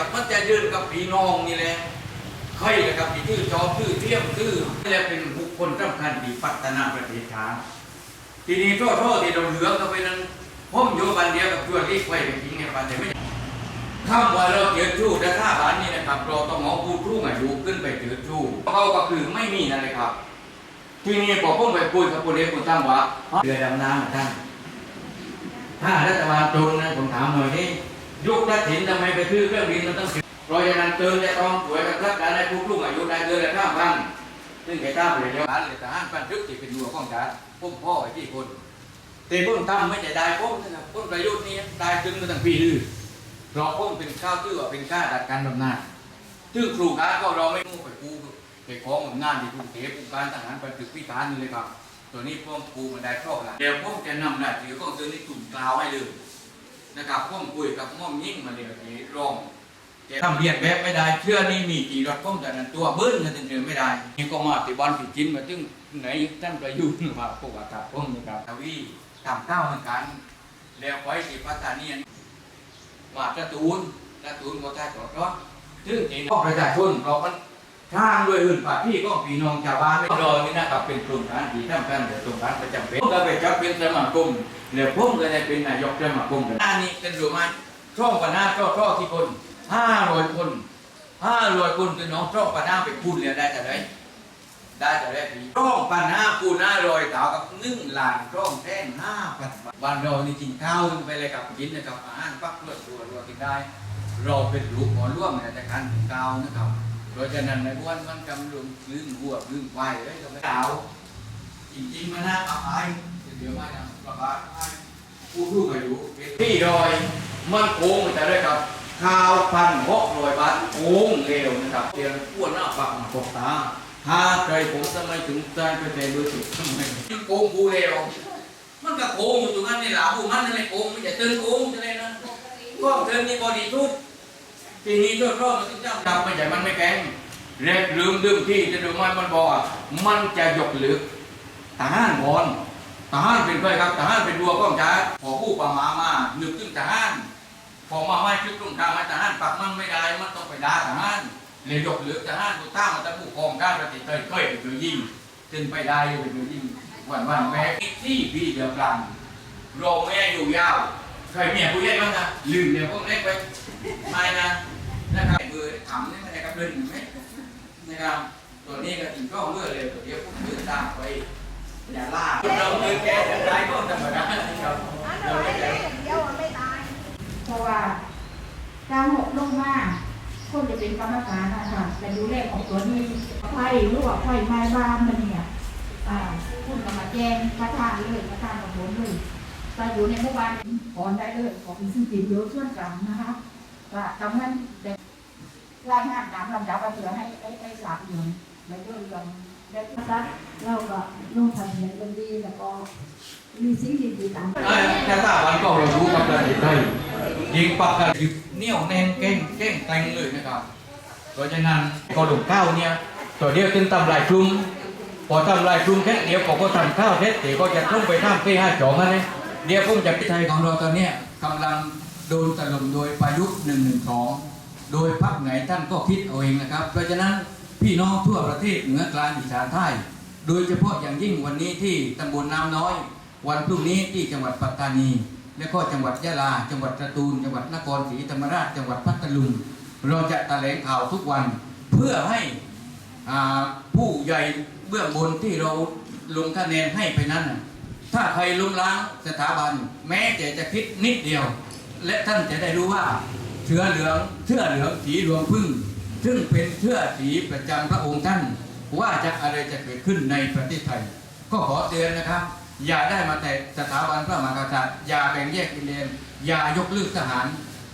กับมันจะยืนกับพี่น้องนี่แหละใครเลยครับที่ชื่อจอชื่อเที่ยมชื่อนี่แหละเป็นบุคคลสำคัญที่พัฒนาประเทศชาติทีนี้โทษโทษที่เราเหลือก็ไปนั้นผมอยู่บันเดียวกับช่วยรีกไว้ไปทิ้งในบันเดียวไม่คำว่าเราเกิดชู้แต่ถ้าบ้านนี้นะครับเราต้องมองผู้ทู่อายุขึ้นไปเกิดชู้เขาก็คือไม่มีนั่นเลยครับทีนี้พอผมไปคุยกับคนเอกคนตั้งว่าเรือดำน้ำอะท่านถ้ารัฐบาลตรงนะผมถามหน่อยนี่ ยุคทักษิณทำไมไปซื้อเครื่องบินมันต้องซื้อเพราะฉะนั้นเตือนจะต้องสวยกับรัฐการได้ผู้ลูกอายุได้เดือนละข้ามพันซึ่งแกตามเลยแล้วเลยทหารบันทึกที่เป็นหัวของชาติผมพ่อไอ้ที่คนแต่ผมทำไม่จะได้ผมนะครับผมประยุทธ์นี่ได้ถึงมาตั้งปีลือเพราะผมเป็นข้าวชื่อว่าเป็นข้าดัดการบำนาญซึ่งครูกาก็เราไม่มุ่งไปกูไปของอำนที่กรุงเทพองค์การทหารบันทึกพิธานนี่เลยครับ ตัวนี้พ่อครูมันได้ครอบละเดี๋ยวผมจะนำหน้าที่ของตัวนี้กลุ่มกล่าวให้เลย นะครับผมคุยกับม่อมยิ่งมาเดี๋ยวนี้รองแต่ทำเบียดแบบไม่ได้เชื่อนี่มีกี่รถผมแต่นั้นตัวเบิ้ลกันถึงไม่ได้นี่ก็มาติบันผิดจินมาถึงไหนท่านประยุทธ์มาพวกอากาศผมนะครับทวีทำข้าวเหมือนกัน แล้วไว้ที่ปัตตานีมาตะตูนตะตูนก็ใช้จอดรถซึ่งจริงๆประชาชนเรามัน ทางด้วยอื่นป่าที่ก็พี่น้องชาวบ้านไม่รอนี่นะครับเป็นโครงการที่ทำกันเดี๋ยวโครงการประจำเป็นก็ไปจับเป็นสมาคมเดี๋ยวผมก็ได้เป็นนายกสมาคมกันอันนี้เป็นรู้ไหมช่องปนาช่อช่อที่คนห้าร้อยคนห้าร้อยคนคือน้องช่องปนาไปพูดเนี่ยได้แต่ไหนได้แต่ไหนพี่ช่องปนาคูณห้ารอยเท่ากับนึ่งล้านช่องแท่งห้าพันบาทบ้านเรานี่กินข้าวไปเลยกับกินนะครับอาหารปักเลือดตัวเรากินได้ เราเป็นลูกหมอร่วมในแต่การกินข้าวนะครับ เพราะฉะนั้นในวันมันกำลังลืมหัวลืมควายเลยก็ไม่เอาจริงๆมันน่าอับอายเดี๋ยวมานะประกาศให้ผู้รู้อายุที่ดอยมันโกงแต่ด้วยครับข้าวพันหกร้อยบาทโกงเร็วนะครับเดี๋ยวพวกหน้าปากมาตกตาถ้าใครผมทำไมถึงใจไปแต่โดยสุดทำไมโกงผู้เร็วมันก็โกงอยู่ตรงนั้นนี่แหละผู้มันนั่นแหละโกงไม่ใช่เตือนโกงใช่ไหมนะก็เตือนนี่บอดีทุก ทีนี้โทษรอบมันต้องจำไม่ใช่มันไม่แข็งเรียกลืมดื่มที่จะดูมันมันบอกว่ามันจะหยกเหลือทหารบอลทหารเป็นใครครับทหารเป็นดัวก้องจ้าพอผู้ประมามานึกถึงทหารพอมาไม่คิดตรงทางให้ทหารปักมันไม่ได้มันต้องไปด่าทหารเลยยกเหลือทหารตัวตั้งมันจะผู้คองการประเทศเคยเคยเป็นตัวยิงจึงไปได้เป็นตัวยิงวันวันแม่ที่พี่เดียวกันโรงแม่อยู่ยาวเคยเมียผู้ใหญ่บ้างนะลืมเดี๋ยวพวกเล็กไปไม่นะ นะคำนี่ไม่ได้กับเดินไหมนะครับ ตัวนี้ก็ถึงก็เมื่อเร็วตัวเดียวผมมือตามไปอย่าล่าเรามือแกจะได้ก็ธรรมดานะครับอันเราไม่ได้เดี๋ยวมันไม่ตาย เพราะว่าการหกลงมาคนจะเป็นกรรมการนะคะแต่ดูแลของตัวนี้ไฟลวกไฟไม้บ้านมันเนี่ยอ่าคุณก็มาแจ้งประธานเลยประธานกับผมเลยแต่อยู่ในหมู่บ้านถอนได้เลยของอิสติเดียวส่วนกลางนะคะว่าทำนั้น รายงานตามลำดับเอาเสือให้ไอ้ไอ้สามเดือนไม่เรื่องเรื่องได้ตัดเราก็ลงทะเบียนกันดีแล้วก็มีสิ่งดีๆตามแค่ทราบวันก็เรารู้กับประเทศไทยยิงปักกันเหนี่ยวแน่นเก่งเก่งแต่งเลยนะครับเพราะฉะนั้นก็หลงข้าวเนี่ยตัวเดียวจึงทำลายกลุ่มพอทำลายกลุ่มแค่เดียวผมก็ทำข้าวเสร็จเดี๋ยวก็จะต้องไปทำปีห้าจองนั่นเองเดี๋ยวผมจะพิไทยของเราตอนนี้กำลังโดนถล่มโดยพายุหนึ่งหนึ่งสอง โดยพักไหนท่านก็คิดเอาเองนะครับ เพราะฉะนั้นพี่น้องทั่วประเทศเหนือกลางอีสานใต้โดยเฉพาะอย่างยิ่งวันนี้ที่ตำบลน้ำน้อย วันพรุ่งนี้ที่จังหวัดปัตตานี และก็จังหวัดยะลา จังหวัดสตูลจังหวัดนครศรีธรรมราช จังหวัดพัทลุง เราจะแถลงข่าวทุกวันเพื่อให้ผู้ใหญ่เบื้องบนที่เราลงคะแนนให้ไปนั้น ถ้าใครล้มล้างสถาบัน แม้แต่จะคิดนิดเดียว และท่านจะได้รู้ว่า เชื้อเหลืองเชื้อเหลืองสีรวงพึ่ง ซึ่งเป็นเชื้อสีประจำพระองค์ท่าน ว่าจะอะไรจะเกิดขึ้นในประเทศไทย ก็ขอเตือนนะครับ อย่าได้มาแต่สถาบันพระมหากษัตริย์อย่าแบ่งแยกดินแดนอย่ายกเลิกทหาร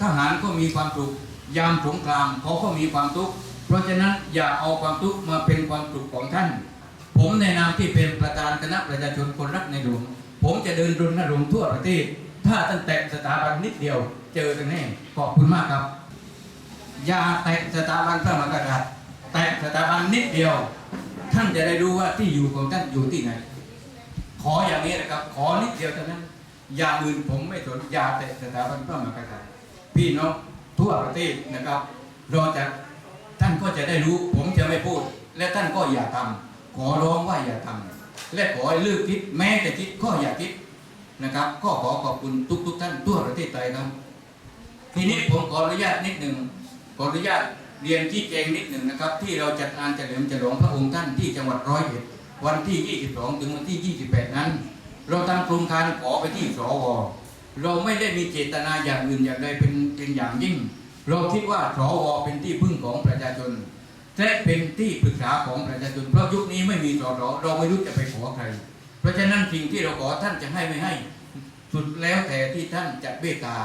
ทหารก็มีความสุขยามสงครามเขาก็มีความทุกข์เพราะฉะนั้นอย่าเอาความทุกข์มาเป็นความสุขของท่าน ผมในนามที่เป็นประธานคณะประชาชนคนรักในหลวงผมจะเดินรณรงค์ทั่วประเทศ ถ้าตั้งแต่สถาบันนิดเดียวเจอกันแน่ขอบคุณมากครับ อย่าแตะสถาบันพระมหากษัตริย์แตะสถาบันนิดเดียว ท่านจะได้รู้ว่าที่อยู่ของท่านอยู่ที่ไหน ขออย่างนี้นะครับ ขอนิดเดียวเท่านั้น อย่าอื่นผมไม่สนอย่าแตะสถาบันพระมหากษัตริย์พี่น้องทั่วประเทศนะครับราจะท่านก็จะได้รู้ ผมจะไม่พูด และท่านก็อย่าทำขอร้องว่าอย่าทำและขอให้เลิกคิดแม้แต่คิดก็อย่าคิด นะครับ ก็ขอขอบคุณทุกๆท่านทั่วประเทศไทยครับ ทีนี้ผมขออนุญาตนิดหนึ่งขออนุญาตเรียนชี้แจงนิดหนึ่งนะครับ ที่เราจัดงานเฉลิมฉลองพระองค์ท่านที่จังหวัดร้อยเอ็ดวันที่ 22 ถึงวันที่ 28 นั้น เราทางโครงการขอไปที่สวเราไม่ได้มีเจตนาอย่างอื่นอย่างใดเป็นเป็นอย่างยิ่ง เราคิดว่าสวเป็นที่พึ่งของประชาชนและเป็นที่ปรึกษาของประชาชนเพราะยุคนี้ไม่มีสสเราไม่รู้จะไปขอใคร ราะฉะนั้นสิ่งที่เราขอท่านจะให้ไม่ให้ สุดแล้วแต่ที่ท่านจะเบตตา